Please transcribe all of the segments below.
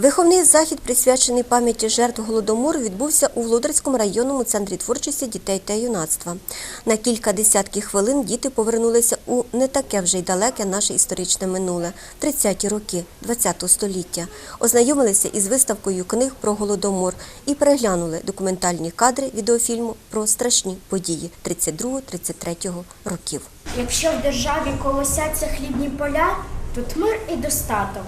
Виховний захід, присвячений пам'яті жертв голодомору, відбувся у Володарському районному центрі творчості дітей та юнацтва. На кілька десятків хвилин діти повернулися у не таке вже й далеке наше історичне минуле 30-ті роки ХХ століття. Ознайомилися із виставкою книг про голодомор і переглянули документальні кадри відеофільму про страшні події 32-33 років. Якщо в державі колосяться хлібні поля, тут мир і достаток.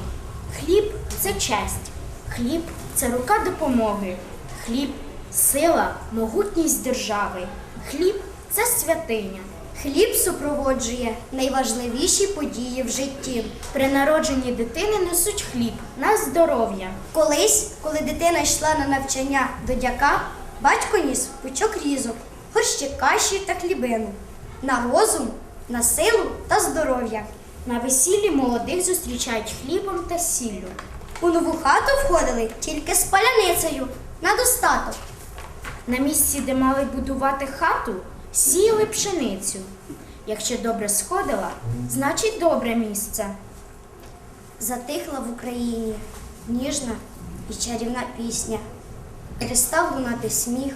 Хліб це честь, хліб це рука допомоги, хліб сила, могутність держави, хліб це святиня. Хліб супроводжує найважливіші події в житті. При народженні дитини несуть хліб на здоров'я. Колись, коли дитина йшла на навчання до дяка, батько ніс пучок різок, горщик каші та хлібину. На розум, на силу та здоров'я. На весіллі молодих зустрічають хлібом та сіллю. У нову хату входили тільки з паляницею на достаток. На місці, де мали будувати хату, сіяли пшеницю. Якщо добре сходила, значить добре місце. Затихла в Україні ніжна і чарівна пісня. Перестав лунати сміх,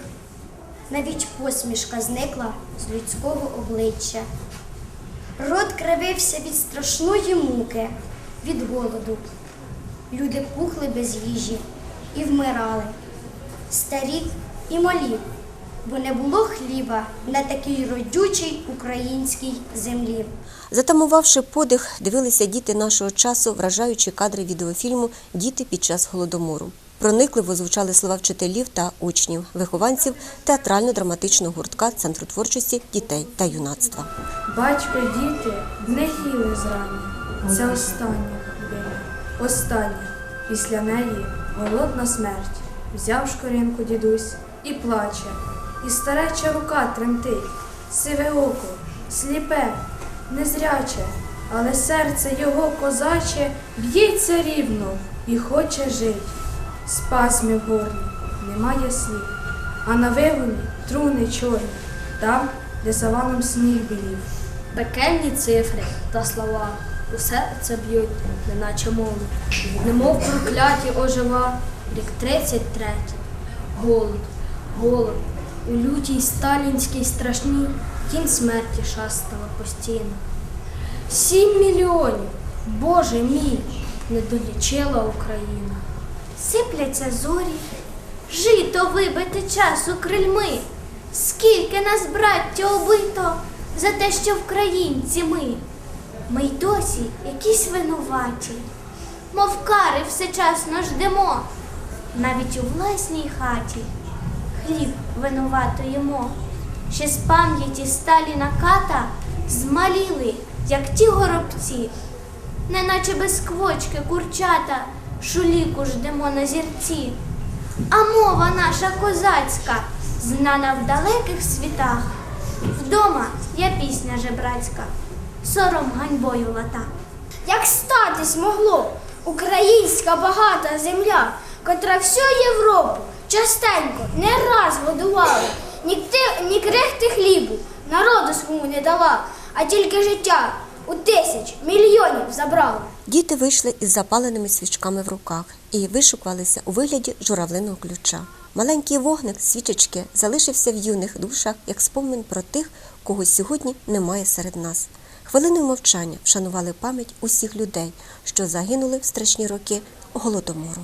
навіть посмішка зникла з людського обличчя. Рот кривився від страшної муки, від голоду. Люди пухли без їжі і вмирали, старі і малі, бо не було хліба на такій родючій українській землі. Затамувавши подих, дивилися діти нашого часу, вражаючи кадри відеофільму Діти під час голодомору. Проникливо звучали слова вчителів та учнів, вихованців театрально-драматичного гуртка Центру творчості дітей та юнацтва. Батько діти не їли зрання. Це остання хвилина. Остання. Після неї голодна смерть. Взяв шкоринку дідусь і плаче. І стареча рука тремтить, сиве око, сліпе, незряче, але серце його козаче б'ється рівно і хоче жить. Спасмі в горлі, немає слів, а на вигоні труни чорні, там, де саваном сніг білів. Пекельні цифри та слова у серце б'ють, неначе мову, немов прокляті ожива, рік 33. Голод, голод, у лютій сталінській страшній кінь смерті шастала постійно. Сім мільйонів, Боже мій, не долічила Україна. Сипляться зорі, жито вибите часу крильми. Скільки нас, браття, убито за те, що українці ми. Ми й досі якісь винуваті, мов кари всечасно ждемо, навіть у власній хаті хліб винувато їмо. Ще з пам'яті Сталіна ката змаліли, як ті горобці, неначе без квочки курчата, шуліку ждемо на зірці. А мова наша козацька, знана в далеких світах. Вдома я пісня жебрацька, сором ганьбою лата. Як статись могло українська багата земля, котра всю Європу частенько не раз годувала, ні, ні крихти хлібу народу свому не дала, а тільки життя у тисяч мільйонів забрала. Діти вийшли із запаленими свічками в руках і вишукувалися у вигляді журавлиного ключа. Маленький вогник свічечки залишився в юних душах як спомин про тих, кого сьогодні немає серед нас. Хвилиною мовчання вшанували пам'ять усіх людей, що загинули в страшні роки голодомору.